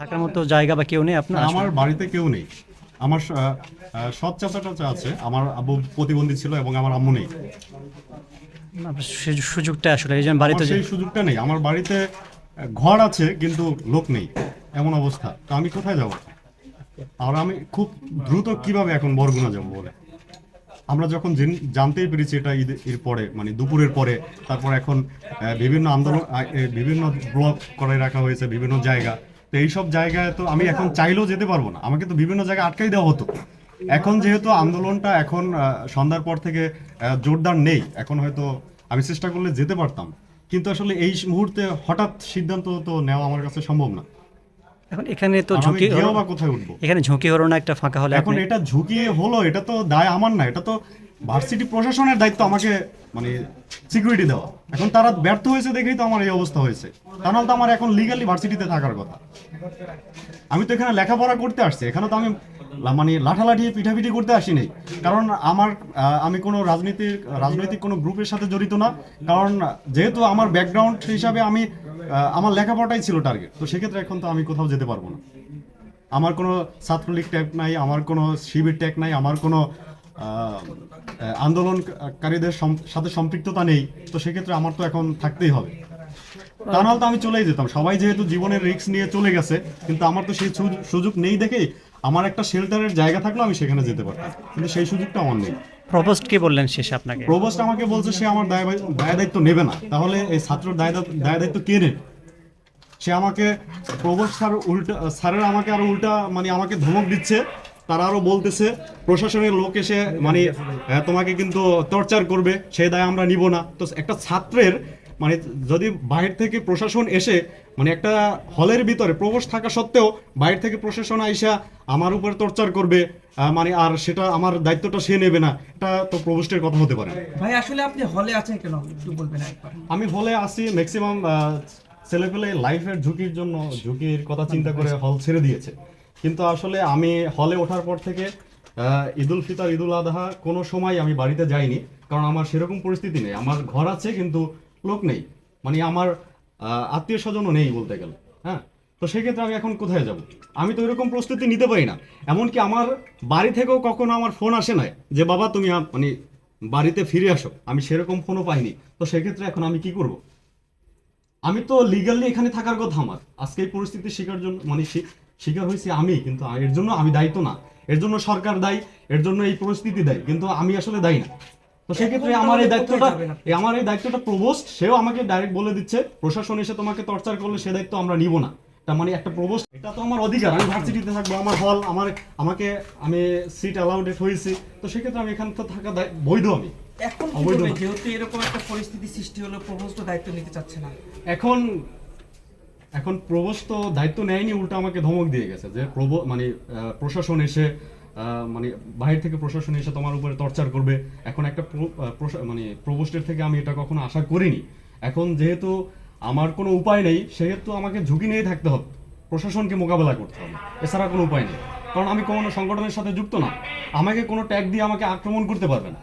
থাকার মতো জায়গা বা কেউ নেই আপনার? আমার বাড়িতে কেউ নেই। আমার সৎ চাচা টাচা আছে আমার আব্বু প্রতিবন্ধী ছিল এবং আমার আম্মু নেই। সুযোগটা আসলে এই জন্য বাড়িতে সেই সুযোগটা নেই। আমার বাড়িতে ঘর আছে কিন্তু লোক নেই। এমন অবস্থা। তো আমি কোথায় যাব? আর আমি খুব দ্রুত কীভাবে এখন বরগুনা যাব বলে? আমরা যখন জানতেই পেরেছি এটা ঈদ এর পরে মানে দুপুরের পরে তারপর এখন বিভিন্ন আন্দোলন বিভিন্ন ব্লক করে রাখা হয়েছে বিভিন্ন জায়গা। তো এইসব জায়গায় তো আমি এখন চাইলেও যেতে পারব না। আমাকে তো বিভিন্ন জায়গায় আটকাই দেওয়া হতো। এখন যেহেতু আন্দোলনটা এখন সন্ধ্যার পর থেকে জোরদার নেই। এখন হয়তো আমি চেষ্টা করলে যেতে পারতাম। কিন্তু আসলে এই মুহূর্তে হঠাৎ সিদ্ধান্ত তো নেওয়া আমার কাছে সম্ভব না। এখন এখানে তো ঝুঁকি বা কোথায় উঠবো? এখানে ঝুঁকি হলো না একটা ফাঁকা হলে এখন এটা ঝুঁকি হলো এটা তো দায় আমার না। এটা তো ভার্সিটি প্রশাসনের দায়িত্ব আমাকে মানে সিকিউরিটি দেওয়া। এখন তারা ব্যর্থ হয়েছে দেখেই তো আমার এই অবস্থা হয়েছে। তা নাহলে তো আমার এখন লিগালি ভার্সিটিতে থাকার কথা। আমি তো এখানে লেখাপড়া করতে আসছি। এখানে তো আমি মানে লাঠালাঠি, পিঠাপিঠি করতে আসিনি। কারণ আমার আমি কোনো রাজনীতির রাজনৈতিক কোনো গ্রুপের সাথে জড়িত না। কারণ যেহেতু আমার ব্যাকগ্রাউন্ড হিসাবে আমি আমার লেখাপড়াটাই ছিল টার্গেট তো সেক্ষেত্রে এখন তো আমি কোথাও যেতে পারব না। আমার কোনো ছাত্রলীগ ট্যাগ নাই, আমার কোনো শিবির ট্যাগ নাই, আমার কোনো আন্দোলনকারীদের সাথে সম্পৃক্ততা নেই তো সেক্ষেত্রে আমার তো এখন থাকতেই হবে। তা নাহলে তো আমি চলেই যেতাম। সবাই যেহেতু জীবনের রিস্ক নিয়ে চলে গেছে কিন্তু আমার তো সেই সুযোগ নেই দেখেই আমার একটা শেল্টারের জায়গা থাকলে আমি সেখানে যেতে পারতাম। কিন্তু সেই সুযোগটা আমার নেই। প্রপোস্ট কি বললেন শেষে আপনাকে? প্রবোস্ট আমাকে বলছে সে আমার দায় দায় দায়িত্ব নেবে না। তাহলে এই ছাত্রর দায় দায়- দায় দায়িত্ব কে নেবে? সে আমাকে প্রবোস্ট স্যার উল্টা স্যারের আমাকে আরও উল্টা মানে আমাকে ধমক দিচ্ছে। তারা আরও বলতেছে প্রশাসনের লোক এসে মানে তোমাকে কিন্তু টর্চার করবে সেই দায় আমরা নিব না। তো একটা ছাত্রের মানে যদি বাইরে থেকে প্রশাসন এসে মানে একটা হলের ভিতরে প্রবেশ থাকা সত্ত্বেও বাইরে থেকে প্রশাসন আইসা আমার উপর টর্চার করবে মানে আর সেটা আমার দায়িত্বটা সে নেবে না এটা তো প্রবোস্টের কথা হতে পারে। ভাই আসলে আপনি হলে আছেন কেন? একটু বলবেন একবার। আমি হলে আসি ম্যাক্সিমাম ছেলেপেলে লাইফের ঝুঁকির জন্য ঝুঁকির কথা চিন্তা করে হল ছেড়ে দিয়েছে। কিন্তু আসলে আমি হলে ওঠার পর থেকে ঈদুল ফিতর, ঈদুল আদহা কোনো সময় আমি বাড়িতে যাইনি, কারণ আমার সেরকম পরিস্থিতি নেই। আমার ঘর আছে কিন্তু লোক নেই। মানে আমার আত্মীয় স্বজনও নেই বলতে গেলে হ্যাঁ? তো সেক্ষেত্রে আমি এখন কোথায় যাব? আমি তো এরকম প্রস্তুতি নিতে পারি না। এমনকি আমার বাড়ি থেকেও কখনো আমার ফোন আসে না যে, বাবা, তুমি মানে বাড়িতে ফিরে আসো। আমি সেরকম ফোনও পাইনি। তো সেক্ষেত্রে এখন আমি কি করব? আমি তো লিগালি এখানে থাকার কথা আমার। আজকে এই পরিস্থিতির শিকার জন্য মানে শিকার হয়েছি আমি কিন্তু এর জন্য আমি দায়িত্ব না। এর জন্য সরকার দায়ী এর জন্য এই পরিস্থিতি দায়ী কিন্তু আমি আসলে দায়ী না। তো সেক্ষেত্রে আমার এই দায়িত্বটা আমার এই দায়িত্বটা প্রবোস্ট সেও আমাকে ডাইরেক্ট বলে দিচ্ছে প্রশাসন এসে তোমাকে টর্চার করলে সে দায়িত্ব আমরা নিব না। তার মানে একটা প্রবোস্ট এটা তো আমার অধিকার আমি ভার্সিটিতে থাকব আমার হল আমার আমাকে আমি সিট অ্যালাউডেড হয়েছি তো সেক্ষেত্রে আমি এখানে তো থাকা বৈধ আমি। এখন অবৈধ যেহেতু এরকম একটা পরিস্থিতি সৃষ্টি হলো প্রভোস্ট দায়িত্ব নিতে চাচ্ছে না। এখন এখন প্রবোস তো দায়িত্ব নেয়নি, উল্টো আমাকে ধমক দিয়ে গেছে যে প্রভো মানে প্রশাসন এসে মানে বাইরে থেকে প্রশাসন এসে তোমার উপরে টর্চার করবে। এখন একটা মানে প্রবোস্টের থেকে আমি এটা কখনো আশা করিনি। এখন যেহেতু আমার কোনো উপায় নেই, সেহেতু আমাকে ঝুঁকি নিয়ে থাকতে হবে। প্রশাসনকে মোকাবেলা করতে হবে। এছাড়া কোনো উপায় নেই। কারণ আমি কোনো সংগঠনের সাথে যুক্ত না। আমাকে কোনো ট্যাগ দিয়ে আমাকে আক্রমণ করতে পারবে না।